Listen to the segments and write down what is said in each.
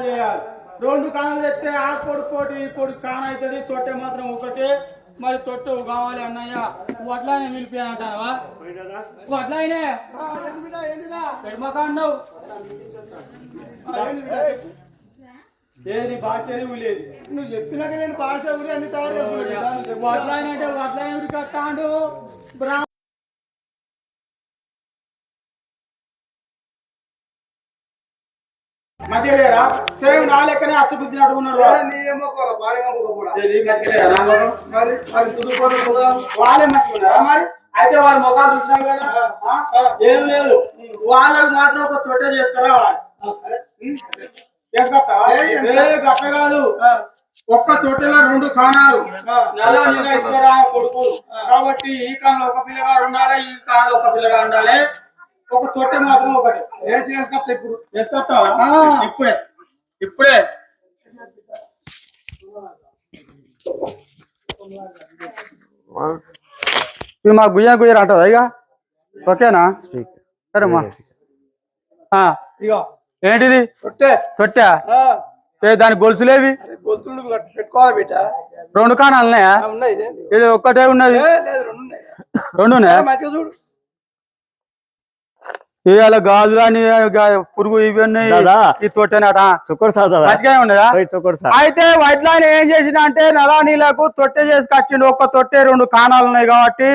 కాణాలు చేయాలి. రెండు కాణాలు తెస్తే ఆ పొడి కోటి ఈ పొడి కాణ అవుతుంది. తొట్టె మాత్రం ఒకటే. మరి తొట్టు కావాలి అన్నయ్య. వడ్లానే నిలిపియాలంటావా వడ్లాయనే పెడమకాండవు ఏది భాష ఊలేదు నువ్వు చెప్పినాక నేను భాష ఊరి అన్ని తయారు చేసుకున్నాను. వడ్లాయన అంటే వడ్లాయన ఉరికొస్తాడు. బ్రా మధ్యలేరా సేమ్ నా లెక్కనే అత్త గుద్దినట్టు ఉన్నారు నీ ఏమో కోల పాడగా కూడా. ఏది మధ్యలేరా రాంబాబు? మరి అది తుదుకోవడం కూడా వాళ్ళే మంచిగున్నారా మరి? అయితే వాళ్ళ ముఖాలు చూసినాం కదా? ఆ? ఏం లేదు. వాళ్ళకి మాత్రం ఒక తొట్టె చేసుకురా గట్ట కాదు. ఒక్క తొట్టెలో రెండు కాణాలు. ఇద్దరు ఆమె కొడుకులు కాబట్టి ఈ కాలంలో ఒక పిల్లగాడు ఉండాలి ఈ కాలంలో ఒక పిల్లగాడు ఉండాలి. ఒక తొట్టె మాత్రం ఒకటి. ఏం చేసుకొస్తా ఇప్పుడు? చేసుకొస్తావా? ఇప్పుడే. ఇప్పుడే. ఇవి మా గుయ్య గుయ్యరు అంటదా ఇక ఓకేనా? సరేమ్మా. ఆ, ఇగో. ఏంటిది? రొట్టె. తొట్టె ఏ దాని గొలుసులేవి పెట్టుకోవాలి బిడ్డ. రెండు కాణాలు ఉన్నాయా? ఇది ఒక్కటే ఉన్నది? ఏ, లేదు రెండు ఉన్నాయి. రెండు ఉన్నాయా? మంచిగా చూడు. ఇవాళ గాజులు అని పురుగు ఇవి ఉన్నాయి దాదా. ఈ తొట్టెనట చుక్కడు మంచిగానే అయితే వడ్లాయన ఏం చేసిన అంటే నలా నీళ్ళకు తొట్టె చేసుకొచ్చిండు. ఒక్క తొట్టె రెండు కాణాలు ఉన్నాయి కాబట్టి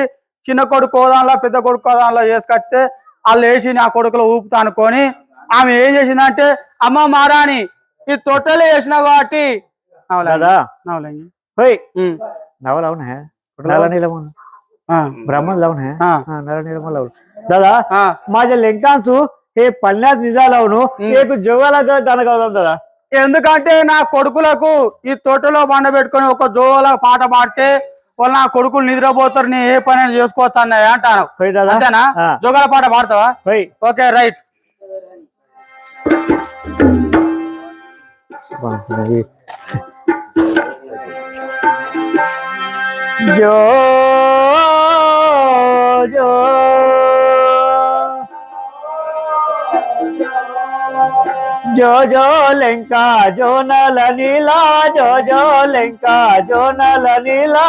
చిన్న కొడుకు కోదాంలో పెద్ద కొడుకు కోదాంలో చేసుకొస్తే వాళ్ళు వేసి నా కొడుకులో ఊపుతా అనుకొని ఆమె ఏం చేసిందంటే అమ్మ మారాని ఈ తొట్టెలు వేసినావు కాబట్టి. అవునా? नवा लावून है नला नीला म्हणून ఆ, ब्राह्मण लावून है हा. हा नला नीला म्हणून लावून दादा ఆ. माझ्या लेंकांचू हे पन्नास निजा लावून एक जेवायला दाना गावदाం दादा ఎందుకంటే నా కొడుకులకు ఈ తోటలో బండ పెట్టుకొని ఒక జోల పాట పాడితే వాళ్ళు నా కొడుకులు నిద్రపోతారు నేను ఏ పని అయినా చేసుకోవచ్చు అన్నయ్య అంటాను పోయి దాదా అంతేనా ఆ. జోగాల పాట పాడతావా పోయి ఓకే రైట్ जो जो జో జో లెంకా జోనల నీలా జో జో లెంకా జోనల నీలా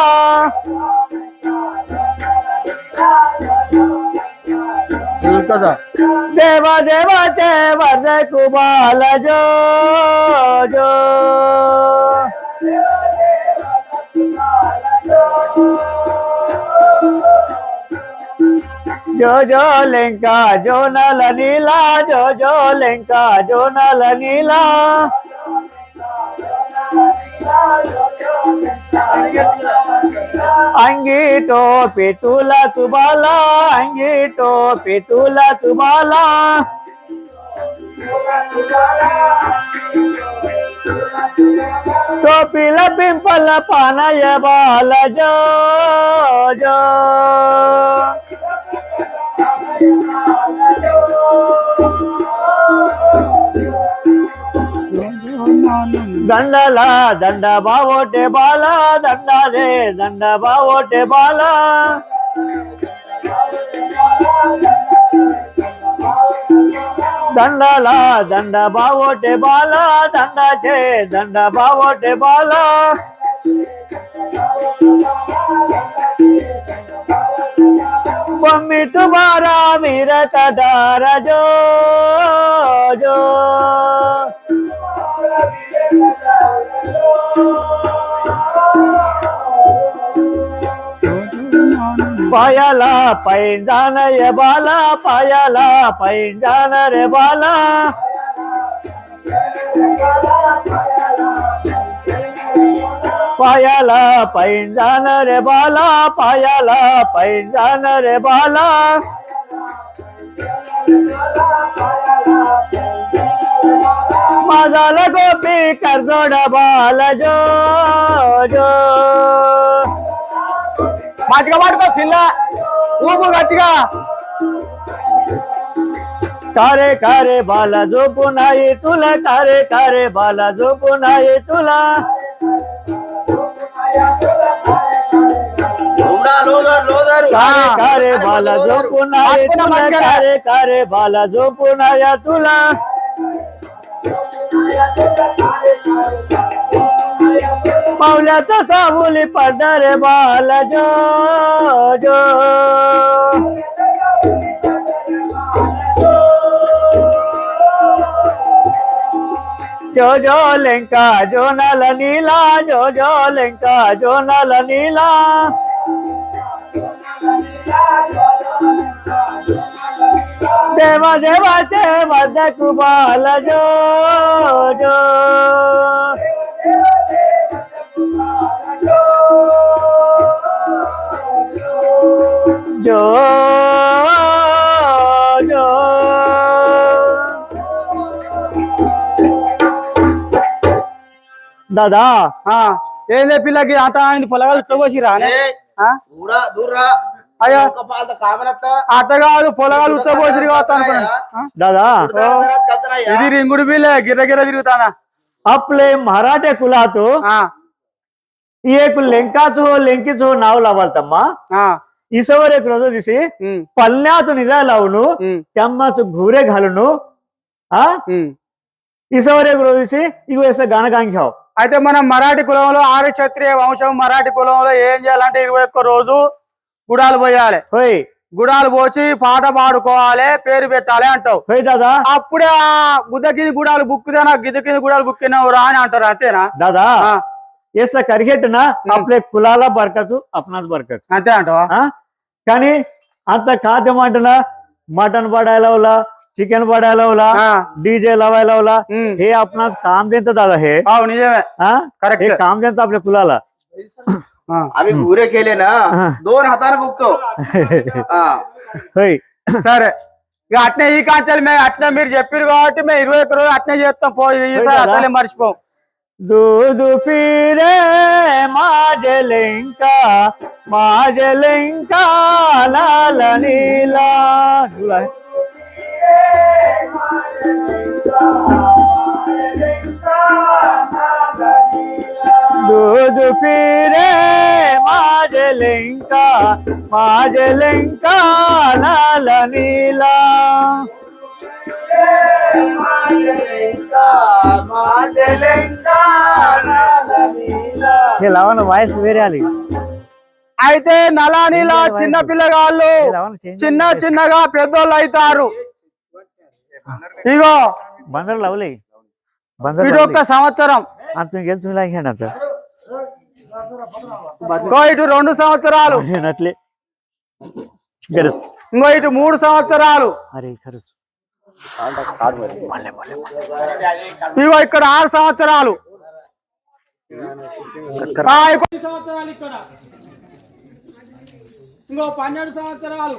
కదా దేవ దేవ దేవ దేకు బాల జో జో. జో జో లెంక జోనల నీలా జో జో లెంక జోనల నీలా అంగీటో పెతుల తుబాల అంగీటో పెతుల తుబాల టోపిల పింపల పానయ బాల జో జో. దండలా దండ బావోటే బాల దండాలే దండ బావోటే బాల. దండలా దండ బావోటే బాల దండ చే దండ బావోటే బాల. బొమ్మి తుమారా వీర కదార జో జో పాయాల పైంజాన ఏ బాల పాయాల పైంజాన రే బాల పాయాల పైంజాన రే బాల పాయాల పైంజాన రే బాల మజాల గోపి కర్దోడ బాల జో జో మంచిగా పాడుకో పిల్ల ఊపు గట్టిగా కారే కారే బాల జోపునాయి తుల కారే కారే బాల జోపునాయి తుల साबुली हाँ। हाँ बाला कारे। बाला तुला। पावल्याचा रे बाला जो जो। जो जो लेंका जो नल नीला जो जो लेंका जो नल नीला। దేవ దేవ దేవ దకు బాల జో జో జో జో దాదా ఏందే పిల్లకి ఆత ఆయన పొలగాలు చోగోసిరా దూరా దూరా అయ్యా ఒక పాలత కామనత్త అట్ట కాదు పొలగాలు ఉచ్చబోసిరు కావచ్చు అనుకున్నాను ఆ? दादा ఇది రింగుడు బిల్లే గిర్ర గిర్ర తిరుగుతానా आपले मराठे कुलात ఆ, एक लेंकाच हो लेंकीच हो नाव लावालतम्मा ఆ, इसवर एक रोज दिसी ఉమ్, पल्ल्यात निजा लावून ఉమ్, त्याम्हाच घुरे घालून हा ఉమ్. इसवर एक रोज दिसी इगो असं गाणं गाण घ्याव అయితే మనం మరాఠీ కులంలో ఆర్య క్షత్రియ వంశం మరాఠీ కులంలో ఏం చేయాలంటే ఇరవై ఒక్క రోజు గుడాలు పోయాలి. గుడాలు పోచి పాట పాడుకోవాలి పేరు పెట్టాలి అంటావు. దాదా. అప్పుడే ఆ గుద్దకింది గుడాలు బుక్కుదేనా గిద్దకింది గుడాలు బుక్కినావు రా అని అంటారు అంతేనా? దాదా. ఏసా కరిగేట్టునా? అప్పుడే కులాల బరకతు అప్నాది బరకతు. అంతే అంటావా? కానీ అంత కాద్యం అంటున్నా మటన్ పడాయలవులా చికెన్ పడాయలవులా డీజే లవాయలవులా హే అప్నా కామ్ తింత దాదా హే? నిజమే. కరెక్ట్. కామ్ తింత అప్పుడే కులాలా? आम्ही गुरे केले ना हा. दोन हाताने बघतो हा. होय సరే ఇక అట్నే ఈ కాంచాలి మేము అట్నే మీరు చెప్పారు కాబట్టి మేము ఇరవై ఒక్క రోజు అట్నే చేస్తాం పోయి ఈసారి కదా? అసలే మర్చిపోం दूध पिरे माझलेंका माझलेंका लाल नीला तुला ఫిరే మాజలింక మాజలింక నీలా వాయిస్ అయితే నలానిలా చిన్న పిల్లగాళ్ళు చిన్న చిన్నగా పెద్దోళ్ళు అవుతారు. ఇగో బందరు లవ్లీ. ఇది ఒక సంవత్సరం. అంత గెలుతుంది ఇంకో ఇటు రెండు సంవత్సరాలు. ఇంకో ఇటు మూడు సంవత్సరాలు. ఇగో ఇక్కడ ఆరు సంవత్సరాలు. సంవత్సరాలు ఇక్కడ? ఇంకో పన్నెండు సంవత్సరాలు.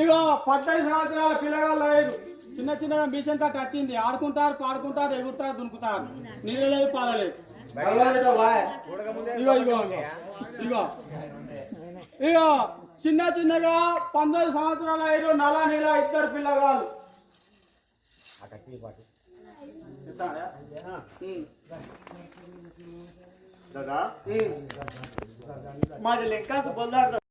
ఇగో పద్దెనిమిది సంవత్సరాలు పిల్లగాళ్ళు లేదు చిన్న చిన్నగా మిషన్ కట్ వచ్చింది. ఆడుకుంటారు పాడుకుంటారు ఎగురుతారు దుంకుతారు నీళ్ళు లేదు పాలలేదు ఇగో చిన్న చిన్నగా పంతొమ్మిది సంవత్సరాల ఐదు నల నెల ఇద్దరు పిల్లగాలు మాది లెక్క బొల్దారు